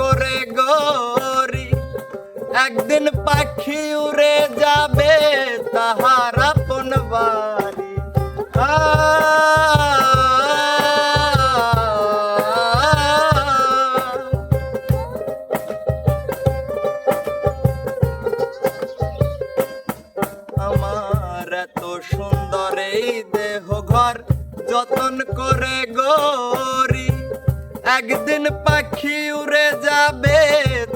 করে গরি। একদিন পাখি উড়ে যাবে তাহার আপন বাড়ি। আমার এত সুন্দর এই দেহ ঘর যতন করে গরি। একদিন পাখি উড়ে যাবে,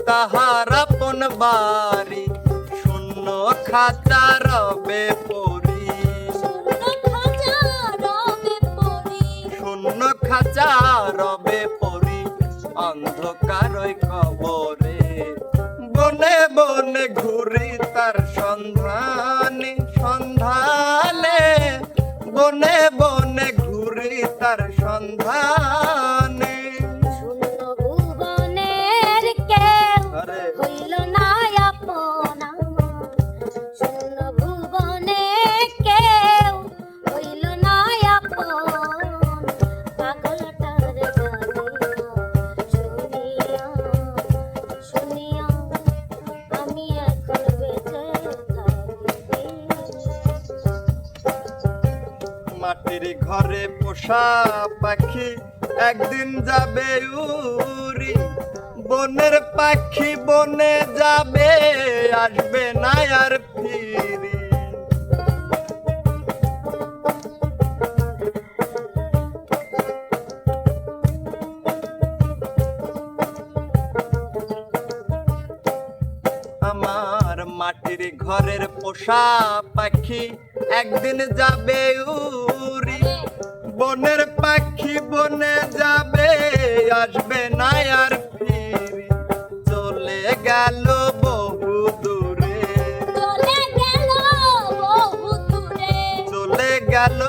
তাহার আপন বাড়ি। শূন্য খাঁচা রবে পরি শূন্য খাঁচা রবে পরি অন্ধকার ওই কবরে। বনে বনে ঘুরি তার সন্ধানে সন্ধানে। বনে বনে ঘুরি তার সন্ধানে। মাটির ঘরে পোষা পাখি একদিন যাবে উড়ি। বনের পাখি বনে যাবে, আসবে না আর ফিরি। আমার মাটির ঘরের পোষা পাখি একদিন যাবে উড়ি। বনের পাখি বনে যাবে আসবে না আর ফিরে। চলে গেল বহু দূরে। চলে গেল বহু দূরে। চলে গেল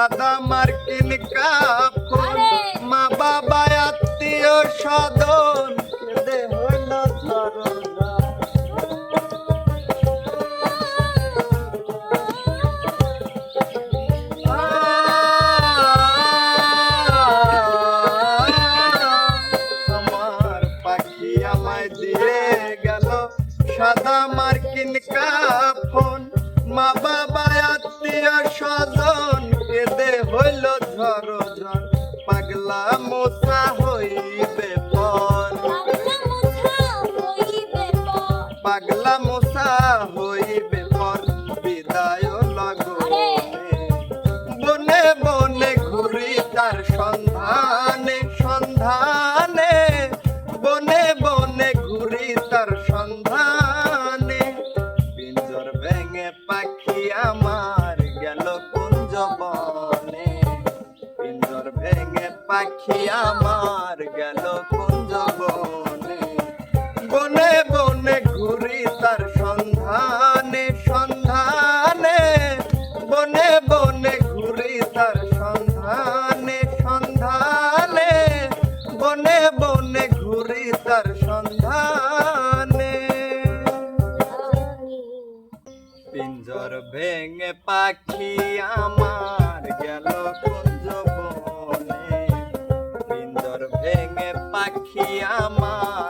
সাদা মার্কিন বনে বনে ঘুরি তার সন্ধানে সন্ধানে। বনে বনে ঘুরি তার সন্ধানে সন্ধানে। বনে বনে ঘুরি তার সন্ধানে। পিঞ্জর ভেঙে পাখি আমার গেল বনে পিঞ্জর ভেঙে পাখি আমার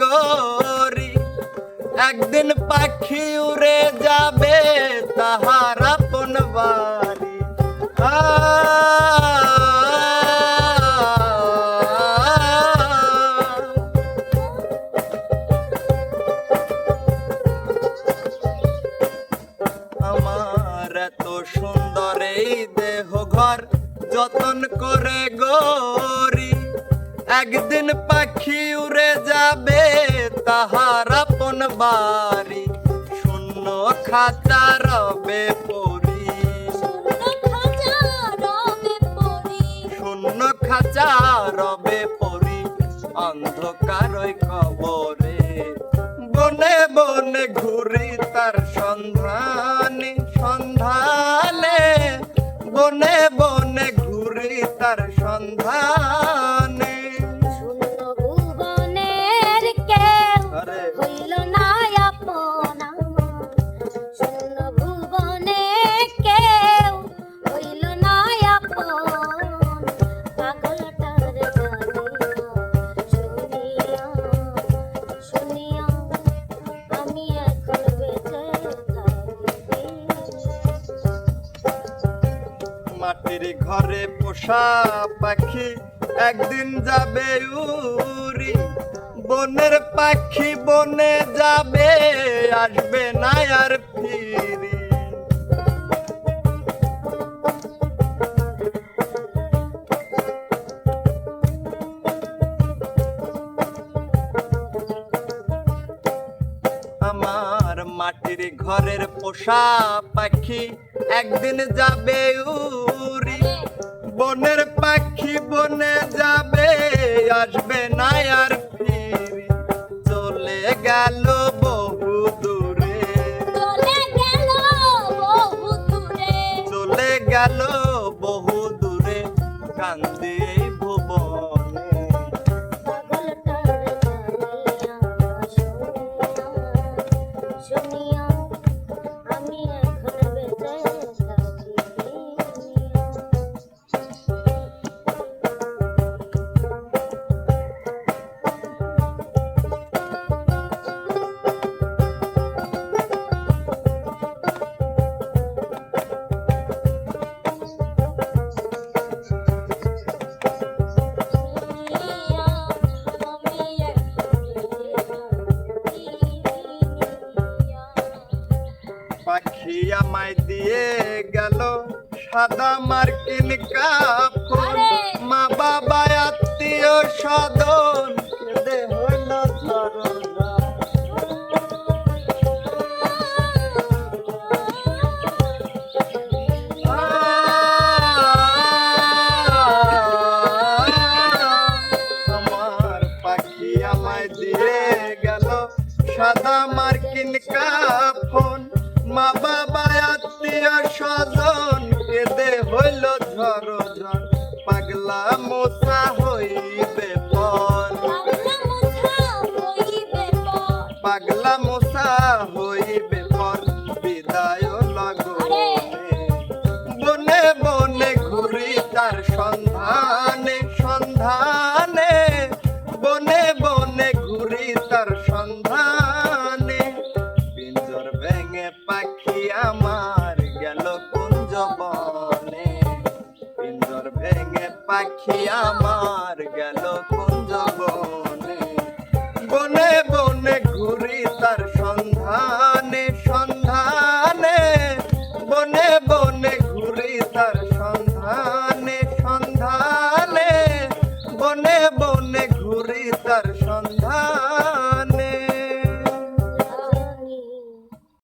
গরি, একদিন পাখি উড়ে যাবে তাহার আপন বাড়ি আমার এত সুন্দর এই দেহ ঘর যতন করে গরি একদিন পাখি উড়ে যাবে তাহার আপন বাড়ি। শূন্য খাঁচা রবে পরি শূন্য খাঁচা মাটির ঘরে পোষা পাখি, একদিন যাবে উড়ি। বনের পাখি বনে যাবে, আসবে না আর ফিরি। আমার মাটির ঘরের পোষা পাখি, একদিন যাবে উড়ি। বনের পাখি বনে যাবে আসবে না আর ফিরে। চলে গেল সাদা মার্কিন কাপড় আরে! পাগলা মোসা হইবে পর পাগলা মোসা হইবে পর বিদায় লগনে বনে বনে ঘুরি তার সন্ধানে সন্ধানে। আমার গেল কুঞ্জ বনে বনে